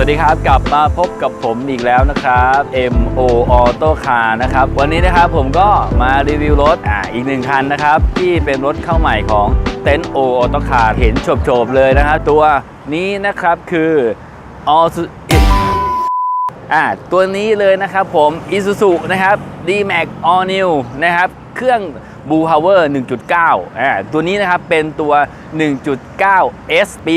สวัสดีครับกลับมาพบกับผมอีกแล้วนะครับ MO Auto Car นะครับวันนี้นะครับผมก็มารีวิวรถอ่าอีกหนึ่งคันนะครับที่เป็นรถเข้าใหม่ของเต็นท์ O Auto Car เห็นโฉบๆเลยนะครับตัวนี้นะครับคือ All อ่าตัวนี้เลยนะครับผม Isuzu นะครับ D-Max All New นะครับเครื่อง Blue Power 1.9อ่าตัวนี้นะครับเป็นตัว 1.9 S ปี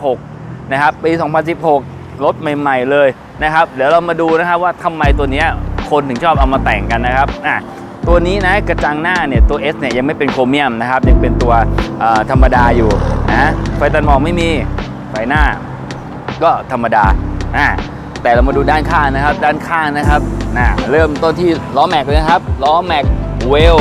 2016 นะครับปี 2016 รถใหม่ ๆเลยนะครับ เดี๋ยวเรามาดูนะครับว่าทำไมตัวนี้คนถึงชอบเอามาแต่งกันนะครับอะตัวนี้นะกระจังหน้าเนี่ยตัว S เนี่ยยังไม่เป็นโครเมียมนะครับยังเป็นตัวธรรมดาอยู่นะไฟตันหมอกไม่มีไฟหน้า ก็ธรรมดาอ่าแต่เรามาดูด้านข้างนะครับ ด้านข้างนะครับนะเริ่มต้นที่ล้อแม็กเลยนะครับล้อแม็กเวล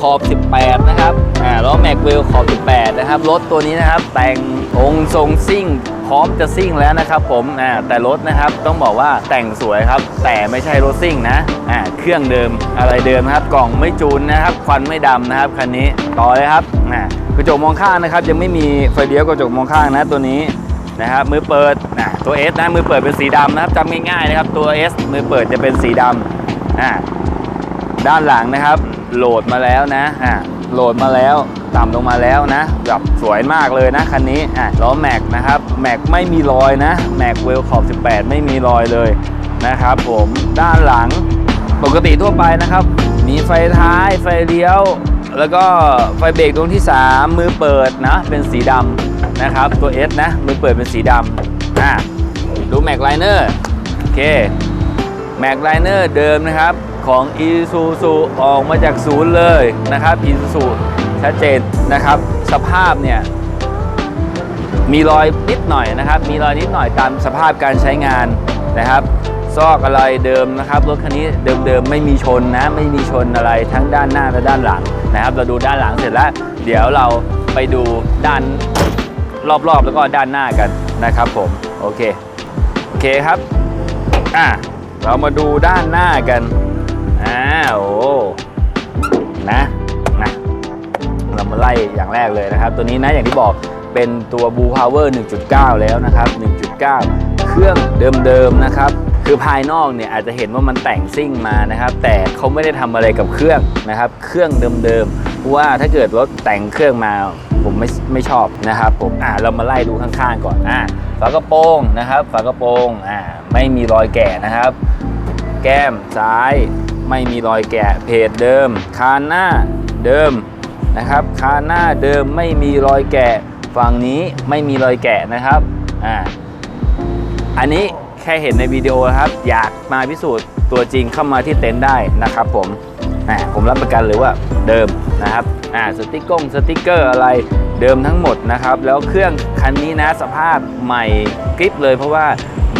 ขอบ 18 นะครับอ่าล้อแม็กเวลขอบ 18 นะครับ รถตัวนี้นะครับแต่งองค์ทรงซิ่ง พร้อมจะซิ่งแล้วนะครับผมอ่าแต่รถนะครับต้องบอกว่าแต่งสวยครับ แต่ไม่ใช่รถซิ่งนะอ่าเครื่องเดิมอะไรเดิมนะครับ กล่องไม่จูนนะครับ ควันไม่ดำนะครับคันนี้ต่อเลยครับอ่ากระจกมองข้างนะครับ ยังไม่มีไฟเลี้ยวกระจกมองข้างนะตัวนี้นะครับมือเปิดนะตัว S นะมือเปิดเป็นสีดำนะครับจำง่ายๆนะครับตัว S มือเปิดจะเป็นสีดำอ่าด้านหลังนะครับ โหลดมาแล้วนะอ่าโหลดมาแล้วต่ำลงมาแล้วนะแบบสวยมากเลยนะคันนี้อะล้อแม็กนะครับแม็กไม่มีรอยนะแม็กเวลขอบ 18 ไม่มีรอยเลยนะครับ ผมด้านหลังปกติทั่วไปนะครับ มีไฟท้ายไฟเลี้ยว แล้วก็ไฟเบรกดวงที่ 3 มือเปิดนะเป็นสีดำนะครับตัว S นะมือเปิดเป็นสีดำอะดูแม็กไลเนอร์โอเคแม็กไลเนอร์เดิมนะครับ ของ i s u z u ออกมาจากศูนย์เลยนะครับ i s u z u ชัดเจนนะครับ สภาพเนี่ยมีรอยนิดหน่อยนะครับ มีรอยนิดหน่อยตามสภาพการใช้งานนะครับซอกอะไรเดิมนะครับรถคันนี้เดิมๆไม่มีชนนะ ไม่มีชนอะไรทั้งด้านหน้าและด้านหลังนะครับ เราดูด้านหลังเสร็จแล้ว เดี๋ยวเราไปดูด้านรอบๆ แล้วก็ด้านหน้ากันนะครับผมโอเคโอเคครับอะเรามาดูด้านหน้ากัน อ้าวโอ้นะนะเรามาไล่อย่างแรกเลยนะครับ ตัวนี้นะอย่างที่บอกเป็นตัว Blue Power 1.9 แล้วนะครับ 1.9 เครื่องเดิมๆนะครับคือภายนอกเนี่ยอาจจะเห็นว่ามันแต่งซิ่งมานะครับ แต่เขาไม่ได้ทำอะไรกับเครื่องนะครับ เครื่องเดิมๆเพราะว่าถ้าเกิดรถแต่งเครื่องมาผมไม่ไม่ชอบนะครับผมอ่าเรามาไล่ดูข้างๆก่อนอ่าฝากระโปรงนะครับ ฝากระโปรงอ่าไม่มีรอยแกะนะครับ แก้มซ้าย ไม่มีรอยแกะเพจเดิม คานหน้าเดิมนะครับ คานหน้าเดิมไม่มีรอยแกะฝั่งนี้ไม่มีรอยแกะนะครับอ่าอันนี้แค่เห็นในวิดีโอครับ อยากมาพิสูจน์ตัวจริงเข้ามาที่เต็นท์ได้นะครับผมอ่าผมรับประกันเลยว่าเดิมนะครับอ่าสติกกงสติกเกอร์อะไรเดิมทั้งหมดนะครับ แล้วเครื่องคันนี้นะสภาพใหม่กริปเลยเพราะว่า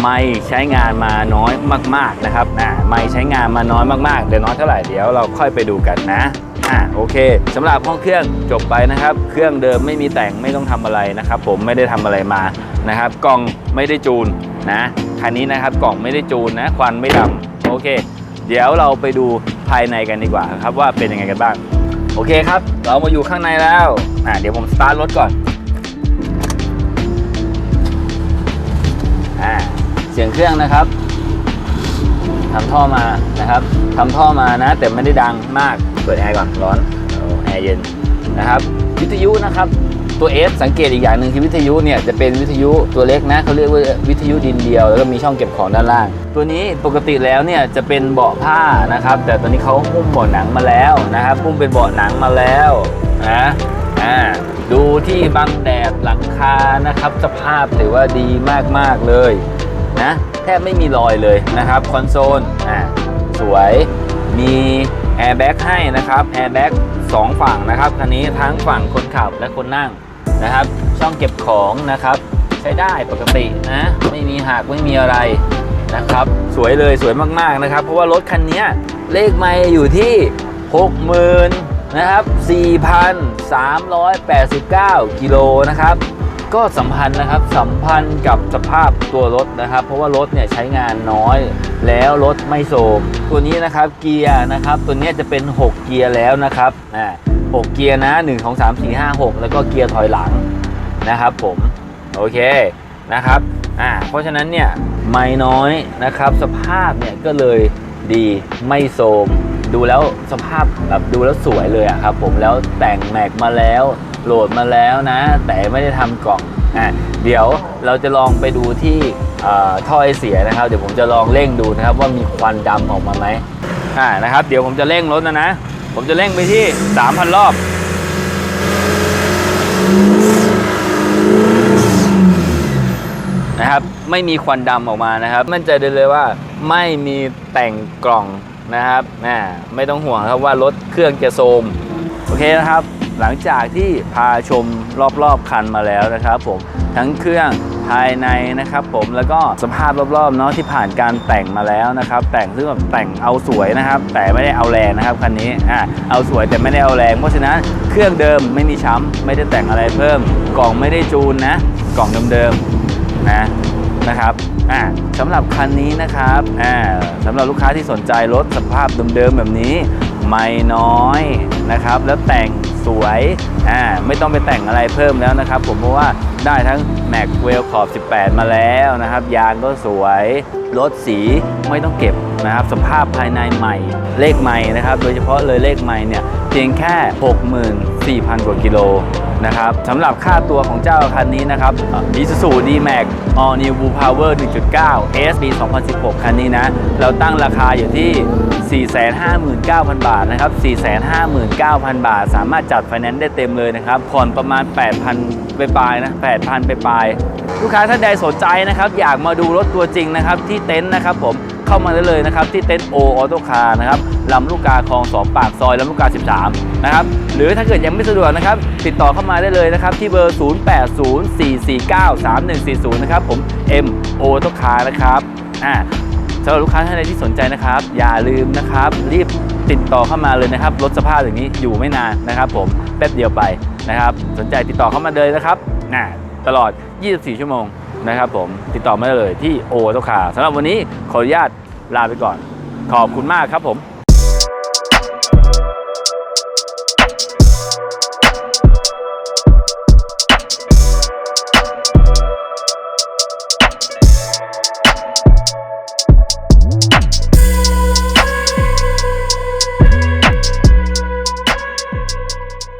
ไม่ใช้งานมาน้อยมาก ๆนะครับอ่าไม่ใช้งานมาน้อยมากๆเดี๋ยวน้อยเท่าไหร่เดี๋ยวเราค่อยไปดูกันนะอ่าโอเคสำหรับห้องเครื่องจบไปนะครับ เครื่องเดิมไม่มีแต่งไม่ต้องทำอะไรนะครับ ผมไม่ได้ทำอะไรมานะครับ กล่องไม่ได้จูนนะคันนี้นะครับกล่องไม่ได้จูนนะควันไม่ดำโอเค เดี๋ยวเราไปดูภายในกันดีกว่าครับว่าเป็นยังไงกันบ้าง โอเคครับ เรามาอยู่ข้างในแล้วอ่าเดี๋ยวผมสตาร์ทรถก่อน เสียงเครื่องนะครับทำท่อมานะครับทำท่อมานะ แต่ไม่ได้ดังมากเปิดแอร์ก่อนร้อนแอร์เย็นนะครับ วิทยุนะครับตัว S สังเกตอีกอย่างหนึ่งคือวิทยุเนี่ยจะเป็นวิทยุตัวเล็กนะเขาเรียกว่าวิทยุดินเดียว แล้วก็มีช่องเก็บของด้านล่าง ตัวนี้ปกติแล้วเนี่ยจะเป็นเบาะผ้านะครับ แต่ตอนนี้เขาหุ้มเบาะหนังมาแล้วนะครับหุ้มเป็นเบาะหนังมาแล้วนะอ่าดูที่บังแดดหลังคานะครับ สภาพถือว่าดีมากๆเลย นะแทบไม่มีรอยเลยนะครับคอนโซลอ่าสวยมีแอร์แบ็กให้นะครับแอร์แบ็กสองฝั่งนะครับคันนี้ทั้งฝั่งคนขับและคนนั่งนะครับ ช่องเก็บของนะครับ ใช้ได้ปกตินะไม่มีหักไม่มีอะไรนะครับ สวยเลยสวยมากๆนะครับ เพราะว่ารถคันนี้เลขไม่อยู่ที่ 60,000นะครับ4,389 กิโลนะครับ ก็สัมพันธ์นะครับสัมพันธ์กับสภาพตัวรถนะครับ เพราะว่ารถเนี่ยใช้งานน้อย แล้วรถไม่โทมตัวนี้นะครับเกียร์นะครับ ตัวนี้จะเป็น 6 เกียร์แล้วนะครับอ่า6เกียร์นะ1 2 3 4 5 6 แล้วก็เกียร์ถอยหลังนะครับผมโอเคนะครับอ่าเพราะฉะนั้นเนี่ยไม่น้อยนะครับสภาพเนี่ยก็เลยดีไม่โทมดูแล้วสภาพแบบดูแล้วสวยเลยอะครับผมแล้วแต่งแม็กมาแล้ว โหลดมาแล้วนะ แต่ไม่ได้ทำกล่องอะเดี๋ยวเราจะลองไปดูที่ท่อไอเสียนะครับ เดี๋ยวผมจะลองเร่งดูนะครับ ว่ามีควันดำออกมาไหมอ่านะครับเดี๋ยวผมจะเร่งรถนะนะ ผมจะเร่งไปที่ 3,000 รอบนะครับไม่มีควันดำออกมานะครับ มั่นใจได้เลยว่าไม่มีแต่งกล่องนะครับนะไม่ต้องห่วงครับว่ารถเครื่องจะโทมโอเคนะครับ หลังจากที่พาชมรอบๆคันมาแล้วนะครับผมทั้งเครื่องภายในนะครับผมแล้วก็สภาพรอบๆเนาะที่ผ่านการแต่งมาแล้วนะครับ แต่งซึ่งแบบแต่งเอาสวยนะครับ แต่ไม่ได้เอาแรงนะครับคันนี้อ่าเอาสวยแต่ไม่ได้เอาแรง เพราะฉะนั้นเครื่องเดิมไม่มีช้ำไม่ได้แต่งอะไรเพิ่ม กล่องไม่ได้จูนนะ กล่องเดิมๆนะนะครับอ่าสำหรับคันนี้นะครับอ่าสำหรับลูกค้าที่สนใจรถสภาพเดิมๆแบบนี้ ไม่น้อยนะครับ แล้วแต่งสวยอ่าไม่ต้องไปแต่งอะไรเพิ่มแล้วนะครับ ผมเพราะว่าได้ทั้งแม็กเวลขอบ 18 มาแล้วนะครับ ยางก็สวยรถสีไม่ต้องเก็บนะครับ สภาพภายในใหม่ เลขใหม่นะครับ โดยเฉพาะเลยเลขใหม่เนี่ยเพียงแค่ 64,000 กว่ากิโลนะครับสำหรับค่าตัวของเจ้าคันนี้นะครับ Isuzu D-Max All New Blue Power 1.9 SB 2016 คันนี้นะ เราตั้งราคาอยู่ที่ 459,000 บาทนะครับ 459,000 บาท สามารถจัดไฟแนนซ์ได้เต็มเลยนะครับ ผ่อนประมาณ 8,000 ไปปลายนะ 8,000 ไปปลาย ลูกค้าท่านใดสนใจนะครับ อยากมาดูรถตัวจริงนะครับ ที่เต็นท์นะครับผม เข้ามาได้เลยนะครับ ที่เต็นท์โอออโต้คาร์นะครับ ลำลูกกาคลองสองปากซอยลำลูกกา 13 นะครับ หรือถ้าเกิดยังไม่สะดวกนะครับ ติดต่อเข้ามาได้เลยนะครับ ที่เบอร์ 0804493140 นะครับ ผม M o a u t o Car นะครับอ่าสำหรับลูกค้าท่านใดที่สนใจนะครับ อย่าลืมนะครับ รีบติดต่อเข้ามาเลยนะครับรถสภาพอย่างนี้อยู่ไม่นานนะครับ ผมแป๊บเดียวไปนะครับ สนใจติดต่อเข้ามาเลยนะครับอ่าตลอด 24 ชั่วโมงนะครับ ผมติดต่อมาได้เลยที่โอ u t o Car สำหรับวันนี้ขออนุญาตลาไปก่อน ขอบคุณมากครับผม